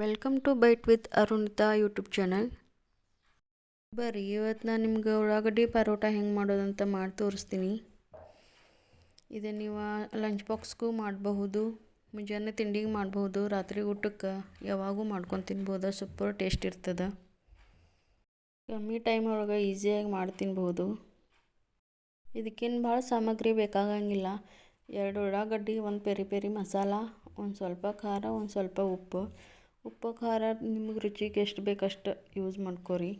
Welcome to bite with Arunitha YouTube channel ಬರ್ರಿ ಇವತ್ತು ನಾನು ನಿಮ್ಗೆ ಉಳ್ಳಾಗಡ್ಡಿ ಪರೋಟ ಹೆಂಗೆ ಮಾಡೋದಂತ ಮಾಡಿ ತೋರಿಸ್ತೀನಿ. ಇದು ನೀವು ಲಂಚ್ ಬಾಕ್ಸ್ಗೂ ಮಾಡಬಹುದು, ಮುಂಜಾನೆ ತಿಂಡಿಗೆ ಮಾಡಬಹುದು, ರಾತ್ರಿ ಊಟಕ್ಕೆ ಯಾವಾಗೂ ಮಾಡ್ಕೊಂಡು ತಿನ್ಬೋದು ಸೂಪರ್ ಟೇಸ್ಟ್ ಇರ್ತದೆ. ಕಮ್ಮಿ ಟೈಮ್ ಒಳಗೆ ಈಸಿಯಾಗಿ ಮಾಡಿ ತಿನ್ಬೋದು. ಇದಕ್ಕೇನು ಭಾಳ ಸಾಮಗ್ರಿ ಬೇಕಾಗಂಗಿಲ್ಲ. ಎರಡು ಉಳ್ಳಾಗಡ್ಡಿ, ಒಂದು ಪೆರಿ ಪೆರಿ ಮಸಾಲ, ಒಂದು ಸ್ವಲ್ಪ ಖಾರ, ಒಂದು ಸ್ವಲ್ಪ ಉಪ್ಪು. ಉಪ್ಪು ಖಾರ ನಿಮ್ಗೆ ರುಚಿಗೆ ಎಷ್ಟು ಬೇಕಷ್ಟು ಯೂಸ್ ಮಾಡ್ಕೊರಿ.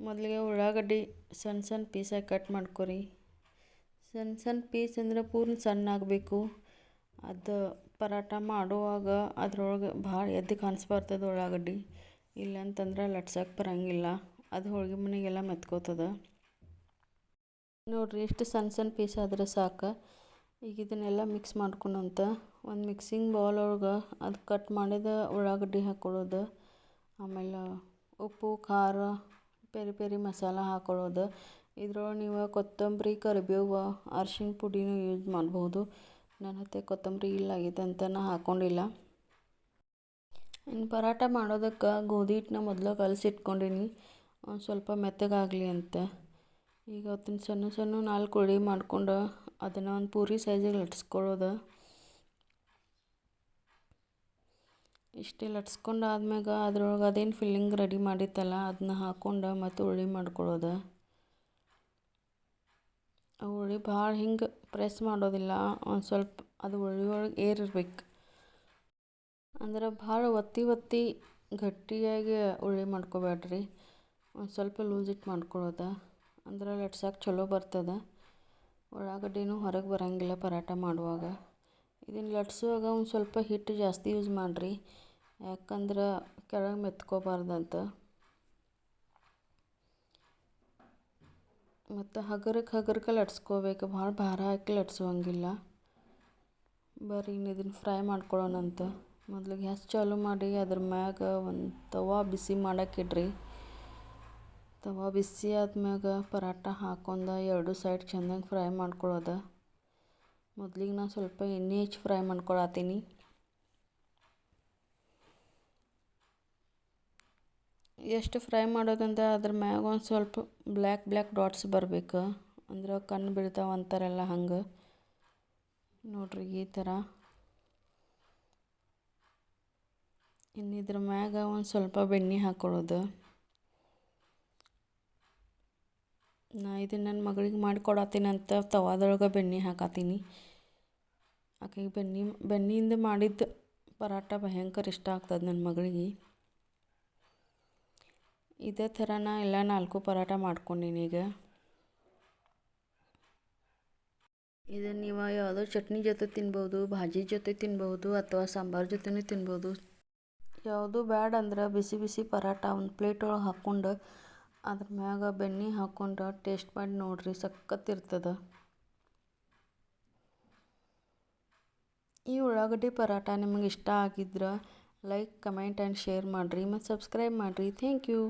ಮೊದಲಿಗೆ ಉಳ್ಳಾಗಡ್ಡಿ ಸಣ್ಣ ಸಣ್ಣ ಪೀಸಾಗಿ ಕಟ್ ಮಾಡ್ಕೊರಿ. ಸಣ್ಣ ಸಣ್ಣ ಪೀಸ್ ಅಂದರೆ ಪೂರ್ಣ ಸಣ್ಣ ಆಗಬೇಕು. ಅದು ಪರಾಟ ಮಾಡುವಾಗ ಅದ್ರೊಳಗೆ ಭಾಳ ಎದ್ದು ಕಾಣಿಸ್ಬಾರ್ದದು ಉಳ್ಳಾಗಡ್ಡಿ. ಇಲ್ಲಂತಂದ್ರೆ ಲಟ್ಸಕ್ಕೆ ಬರಂಗಿಲ್ಲ. ಅದು ಹೋಳಿಗೆ ಮನೆಗೆಲ್ಲ ಮೆತ್ಕೋತದ. ನೋಡಿರಿ ಇಷ್ಟು ಸಣ್ಣ ಸಣ್ಣ ಪೀಸ್ ಆದರೆ ಸಾಕು. ಈಗ ಇದನ್ನೆಲ್ಲ ಮಿಕ್ಸ್ ಮಾಡ್ಕೊಂಡಂತ ಒಂದು ಮಿಕ್ಸಿಂಗ್ ಬೌಲ್ ಒಳಗೆ ಅದು ಕಟ್ ಮಾಡಿದ ಉಳ್ಳಾಗಡ್ಡಿ ಹಾಕ್ಕೊಳ್ಳೋದು ಆಮೇಲೆ ಉಪ್ಪು, ಖಾರ, ಪೆರಿ ಪೆರಿ ಮಸಾಲ ಹಾಕ್ಕೊಳ್ಳೋದು ಇದ್ರೊಳಗೆ ನೀವು ಕೊತ್ತಂಬರಿ, ಕರಿಬೇವು ಅರ್ಶಿನ ಪುಡಿನೂ ಯೂಸ್ ಮಾಡ್ಬೋದು. ನನ್ನ ಹತ್ತಿರ ಕೊತ್ತಂಬರಿ ಇಲ್ಲ ಆಗೈತೆ ಅಂತ ನಾ ಹಾಕ್ಕೊಂಡಿಲ್ಲ ಇನ್ನು ಪರಾಟ ಮಾಡೋದಕ್ಕೆ ಗೋಧಿ ಹಿಟ್ಟನ್ನ ಮೊದಲು ಕಲಸಿಟ್ಕೊಂಡೀನಿ ಒಂದು ಸ್ವಲ್ಪ ಮೆತ್ತಗಾಗಲಿ ಅಂತ. ಈಗ ಅವತ್ತಿನ ಸಣ್ಣ ಸಣ್ಣ ನಾಲ್ಕು ಹುಳಿ ಮಾಡ್ಕೊಂಡು ಅದನ್ನು ಒಂದು ಪೂರಿ ಸೈಜಿಗೆ ಲಟ್ಸ್ಕೊಳ್ಳೋದು. ಇಷ್ಟೇ ಲಟ್ಸ್ಕೊಂಡು ಆದ್ಮ್ಯಾಗ ಅದ್ರೊಳಗೆ ಅದೇನು ಫಿಲ್ಲಿಂಗ್ ರೆಡಿ ಮಾಡಿತ್ತಲ್ಲ ಅದನ್ನ ಹಾಕ್ಕೊಂಡು ಮತ್ತು ಉಳ್ಳಿ ಮಾಡ್ಕೊಳ್ಳೋದು. ಉಳ್ಳಿ ಭಾಳ ಹಿಂಗೆ ಪ್ರೆಸ್ ಮಾಡೋದಿಲ್ಲ, ಒಂದು ಸ್ವಲ್ಪ ಅದು ಉಳ್ಳಿ ಒಳಗೆ ಏರಿರ್ಬೇಕು ಅಂದ್ರೆ ಭಾಳ ಒತ್ತಿ ಒತ್ತಿ ಗಟ್ಟಿಯಾಗಿ ಉಳ್ಳಿ ಮಾಡ್ಕೋಬೇಡ್ರಿ. ಒಂದು ಸ್ವಲ್ಪ ಲೂಸ್ ಮಾಡ್ಕೊಳ್ಳೋದು. ಅಂದ್ರೆ ಲಟ್ಸಕ್ಕೆ ಚಲೋ ಬರ್ತದೆ. ಉಳ್ಳಾಗಡ್ಡಿನೂ ಹೊರಗೆ ಬರೋಂಗಿಲ್ಲ ಪರಾಟ ಮಾಡುವಾಗ. ಇದನ್ನು ಲಟ್ಸುವಾಗ ಒಂದು ಸ್ವಲ್ಪ ಹಿಟ್ಟು ಜಾಸ್ತಿ ಯೂಸ್ ಮಾಡಿರಿ. ಯಾಕಂದ್ರೆ ಕೆಳಗೆ ಮೆತ್ಕೋಬಾರ್ದಂತ. ಮತ್ತು ಹಗರಕ್ಕೆ ಹಗರಕ್ಕೆ ಲಟ್ಸ್ಕೋಬೇಕು. ಭಾಳ ಭಾರ ಹಾಕಿ ಲಟ್ಸುವಂಗಿಲ್ಲ. ಬರ್ರಿ ಇನ್ನು ಇದನ್ನು ಫ್ರೈ ಮಾಡ್ಕೊಳ್ಳೋಣಂತ ಮೊದಲು ಗ್ಯಾಸ್ ಚಾಲು ಮಾಡಿ ಅದ್ರ ಮ್ಯಾಗ ಒಂದು ತವಾ ಬಿಸಿ ಮಾಡೋಕ್ಕಿಡ್ರಿ ತವಾ ಬಿಸಿ ಆದ್ಮ್ಯಾಗ ಪರಾಟ ಹಾಕ್ಕೊಂಡು ಎರಡು ಸೈಡ್ ಚೆನ್ನಾಗಿ ಫ್ರೈ ಮಾಡ್ಕೊಳ್ಳೋದು ಮೊದಲಿಗೆ ನಾನು ಸ್ವಲ್ಪ ಎಣ್ಣೆ ಹೆಚ್ಚು ಫ್ರೈ ಮಾಡ್ಕೊಳತ್ತೀನಿ ಎಷ್ಟು ಫ್ರೈ ಮಾಡೋದಂದ್ರೆ ಅದ್ರ ಮ್ಯಾಗ ಒಂದು ಸ್ವಲ್ಪ ಬ್ಲ್ಯಾಕ್ ಬ್ಲ್ಯಾಕ್ ಡಾಟ್ಸ್ ಬರಬೇಕು. ಅಂದ್ರೆ ಕಣ್ಣು ಬೀಳ್ತಾವೆ ಅಂತಾರಲ್ಲ ಹಂಗೆ. ನೋಡ್ರಿ ಈ ಥರ ಇನ್ನು ಇದ್ರ ಮ್ಯಾಗ ಒಂದು ಸ್ವಲ್ಪ ಬೆಣ್ಣೆ ಹಾಕ್ಕೊಳ್ಳೋದು ನಾ ಇದನ್ನು ನನ್ನ ಮಗಳಿಗೆ ಮಾಡಿಕೊಡತ್ತೀನಿ ಅಂತ ತವಾದೊಳಗೆ ಬೆಣ್ಣೆ ಹಾಕತ್ತೀನಿ ಆಕೆಗೆ ಬೆಣ್ಣೆ, ಬೆಣ್ಣೆಯಿಂದ ಮಾಡಿದ ಪರಾಟ ಭಯಂಕರ ಇಷ್ಟ ಆಗ್ತದೆ ನನ್ನ ಮಗಳಿಗೆ. ಇದೇ ಥರ ನಾ ಎಲ್ಲ ನಾಲ್ಕು ಪರಾಟ ಮಾಡ್ಕೊಂಡೀನಿ ಈಗ. ಇದನ್ನು ನೀವು ಯಾವುದೋ ಚಟ್ನಿ ಜೊತೆ ತಿನ್ಬೋದು, ಭಾಜಿ ಜೊತೆ ತಿನ್ಬೋದು ಅಥವಾ ಸಾಂಬಾರು ಜೊತೆನೂ ತಿನ್ಬೋದು. ಯಾವುದು ಬ್ಯಾಡ ಅಂದ್ರೆ ಬಿಸಿ ಬಿಸಿ ಪರಾಟ ಒಂದು ಪ್ಲೇಟ್ ಒಳಗೆ ಹಾಕ್ಕೊಂಡು ಅದ್ರ ಮ್ಯಾಗ ಬೆಣ್ಣೆ ಹಾಕೊಂಡ್ರ ಟೇಸ್ಟ್ ಮಾಡಿ ನೋಡಿರಿ ಇರ್ತದ. ಈ ಉಳ್ಳಾಗಡ್ಡಿ ಪರಾಟ ನಿಮಗೆ ಇಷ್ಟ ಆಗಿದ್ರೆ ಲೈಕ್ ಕಮೆಂಟ್ ಆ್ಯಂಡ್ ಶೇರ್ ಮಾಡಿರಿ ಮತ್ತು ಸಬ್ಸ್ಕ್ರೈಬ್ ಮಾಡಿರಿ. Thank you